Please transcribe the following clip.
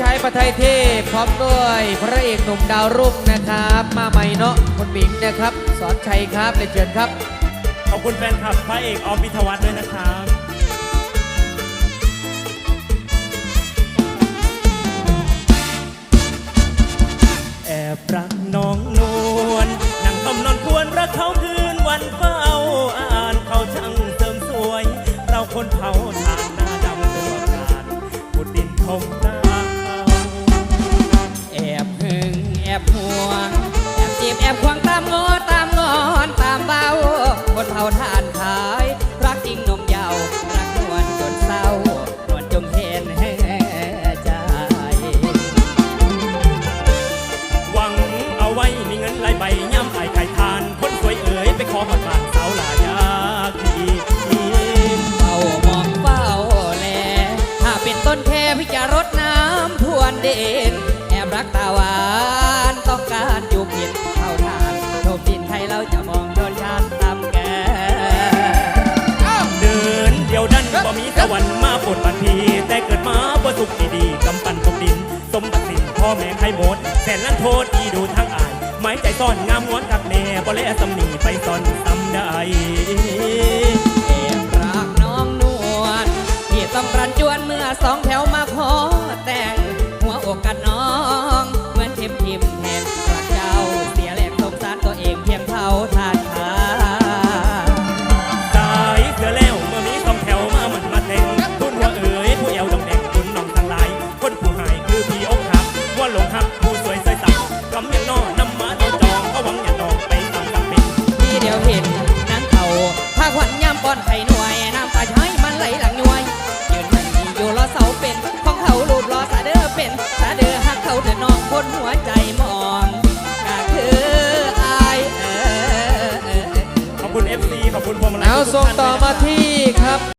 ชายประไทยเทพพร้อมด้วยพระเอกหนุ่มดาวรุ่งนะครับ มาใหม่เนาะคุณบิงนะครับ สอนชัยครับเรียนเชิญครับ ขอบคุณแฟนคลับพระเอกออฟวิทวัฒน์ด้วยนะครับแอบรักน้องนวลนั่งคำนอนควรรักเขาคืนวันเฝ้าอ่านเขาช่างเสริมสวย เราคนเผาทานหน้าดำตัวการขุดดินทม มีเงินหลายใบย่ำไอไข่ทาน คนสวยเอ๋ยไปขอหอดบ้านสาวหลายากดีเฝ้ามองเฝ้าแล ถ้าเป็นต้นแค่พี่จะรดน้ำทวนเด่นแอบรักตาหวานต้องการอยู่ผิดเท่าทานโทมดินไทยเราจะมองโดนชาติตามแกเดินเดียวดันบ่มีสวรรค์มาปนบันที แต่เกิดมาบ่สุขดีๆกำปั้นทุกดิน สมบัติสินพ่อแม่ใครหมดแสนล้านโทษอีดูทางอาย หมายใจซ่อนงามงอนกับแม่บ่แลสำนีไปซ่อนซ้ำได้แอบรักน้องนวลที่ต้องรันจวนเมื่อสอง วยน้ำตาใช้มันไหลหลังหน่วยยืนมันอยู่รอเสาเป็นของเขารูปรอสาเด้อเป็นสาเด้อหักเขาเดือน้องคนหัวใจมองก็คืออายเออเออเออ ขอบคุณ FC ขอบคุณพวงมาลัยเอาทุกๆส่งท่านต่อด้วยนะคมารับ ที่ครับ